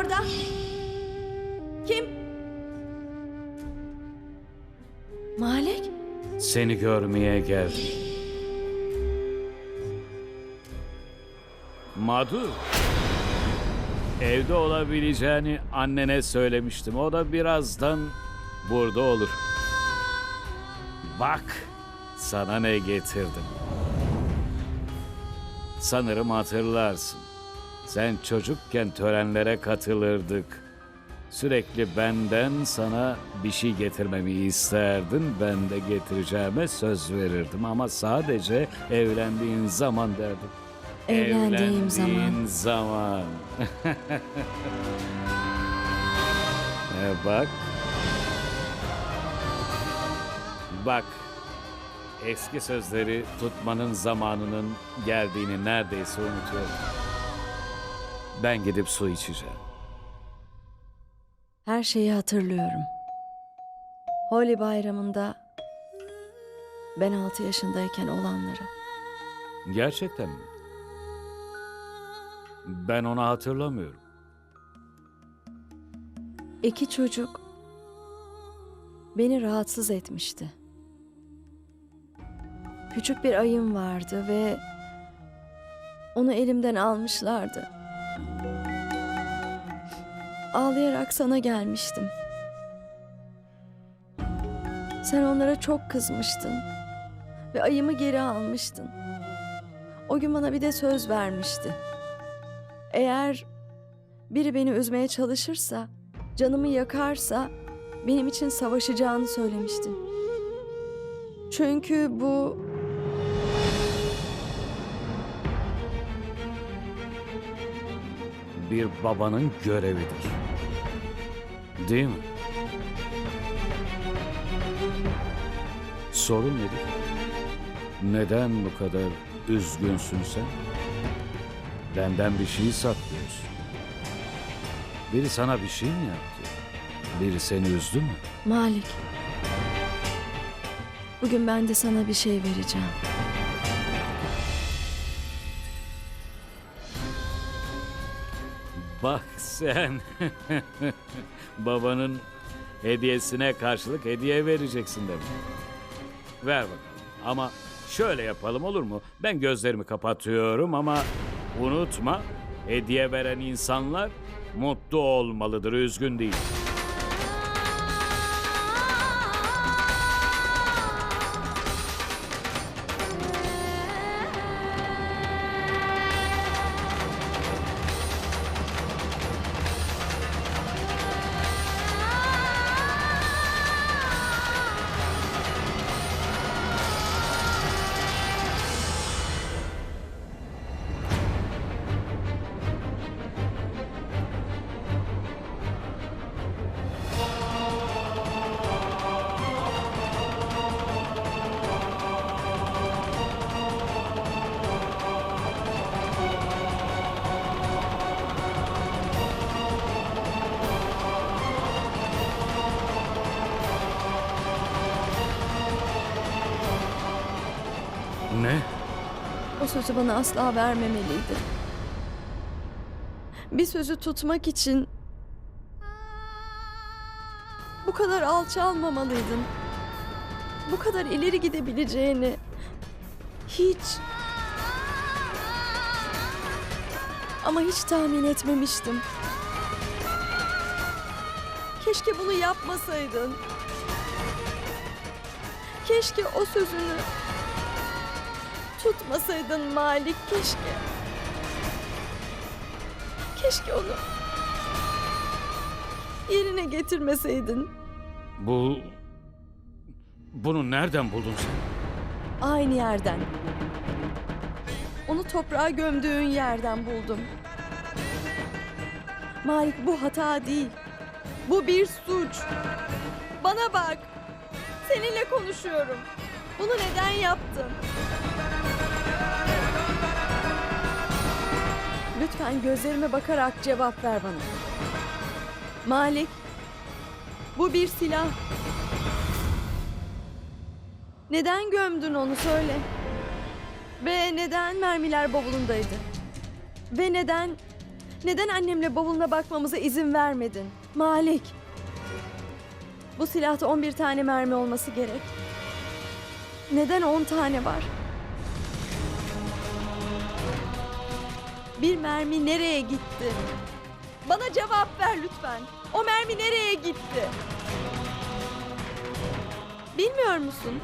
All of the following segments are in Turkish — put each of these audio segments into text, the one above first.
orada? Kim? Malik? Seni görmeye geldim. Madu. Evde olabileceğini annene söylemiştim. O da birazdan burada olur. Bak, sana ne getirdim. Sanırım hatırlarsın. Sen çocukken törenlere katılırdık. Sürekli benden sana bir şey getirmemi isterdin. Ben de getireceğime söz verirdim ama sadece evlendiğin zaman derdim. Evlendiğim Evlendiğin zaman. E bak. Bak. Eski sözleri tutmanın zamanının geldiğini neredeyse unutuyorum. Ben gidip su içeceğim. Her şeyi hatırlıyorum. Holy bayramında ben 6 yaşındayken olanları. Gerçekten mi? Ben onu hatırlamıyorum. İki çocuk beni rahatsız etmişti. Küçük bir ayım vardı ve onu elimden almışlardı. Ağlayarak sana gelmiştim. Sen onlara çok kızmıştın ve ayımı geri almıştın. O gün bana bir de söz vermişti. Eğer biri beni üzmeye çalışırsa canımı yakarsa benim için savaşacağını söylemiştin. Çünkü bu Bir babanın görevidir. Değil mi? Sorun nedir? Neden bu kadar üzgünsün sen? Benden bir şey saklıyorsun. Biri sana bir şey mi yaptı? Biri seni üzdü mü? Malik. Bugün ben de sana bir şey vereceğim. Bak sen. Babanın hediyesine karşılık hediye vereceksin demek. Ver bakalım. Ama şöyle yapalım olur mu? Ben gözlerimi kapatıyorum ama unutma hediye veren insanlar mutlu olmalıdır, üzgün değil. Ne? O sözü bana asla vermemeliydi. Bir sözü tutmak için bu kadar alçalmamalıydın. Bu kadar ileri gidebileceğini hiç ama hiç tahmin etmemiştim. Keşke bunu yapmasaydın. Keşke o sözünü tutmasaydın Malik keşke. Keşke onu yerine getirmeseydin. Bu... Bunu nereden buldun sen? Aynı yerden. Onu toprağa gömdüğün yerden buldum. Malik bu hata değil. Bu bir suç. Bana bak. Seninle konuşuyorum. Bunu neden yaptın? Lütfen gözlerime bakarak cevap ver bana. Malik, bu bir silah. Neden gömdün onu söyle. Ve neden mermiler bavulundaydı? Ve neden Neden annemle bavuluna bakmamıza izin vermedin? Malik. Bu silahta 11 tane mermi olması gerek. Neden 10 tane var? Bir mermi nereye gitti? Bana cevap ver lütfen. O mermi nereye gitti? Bilmiyor musun?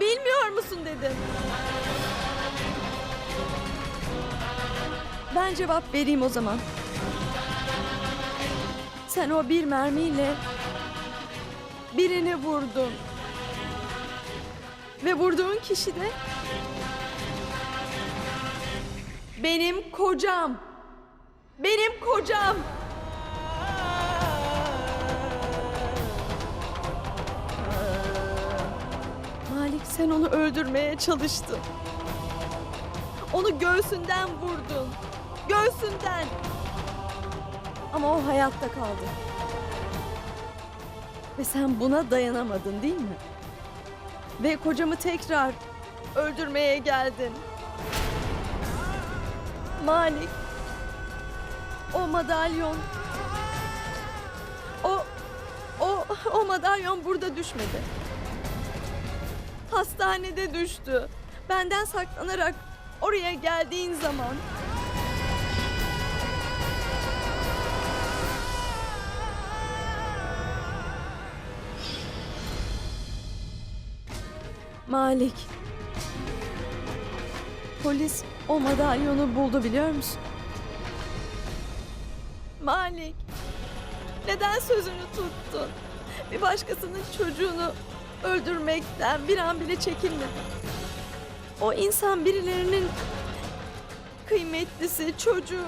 Bilmiyor musun dedim. Ben cevap vereyim o zaman. Sen o bir mermiyle birini vurdun. Ve vurduğun kişi de benim kocam. Benim kocam. Malik sen onu öldürmeye çalıştın. Onu göğsünden vurdun. Göğsünden. Ama o hayatta kaldı. Ve sen buna dayanamadın değil mi? Ve kocamı tekrar öldürmeye geldin. Malik. O madalyon. O o o madalyon burada düşmedi. Hastanede düştü. Benden saklanarak oraya geldiğin zaman Malik. Polis o madalyonu buldu biliyor musun? Malik. Neden sözünü tuttun? Bir başkasının çocuğunu öldürmekten bir an bile çekinmedin. O insan birilerinin kıymetlisi, çocuğu.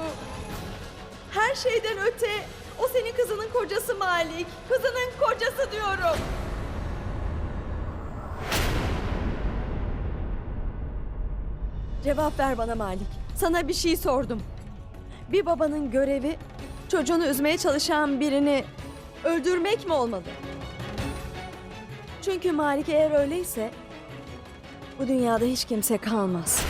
Her şeyden öte o senin kızının kocası Malik. Kızının kocası diyorum. Cevap ver bana Malik. Sana bir şey sordum. Bir babanın görevi çocuğunu üzmeye çalışan birini öldürmek mi olmalı? Çünkü Malik eğer öyleyse bu dünyada hiç kimse kalmaz.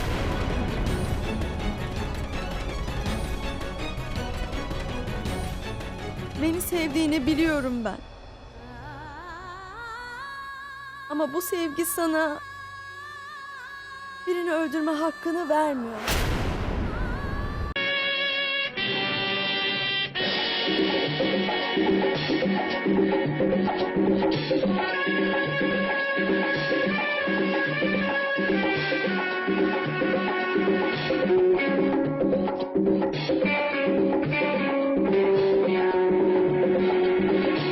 Beni sevdiğini biliyorum ben. Ama bu sevgi sana birini öldürme hakkını vermiyor.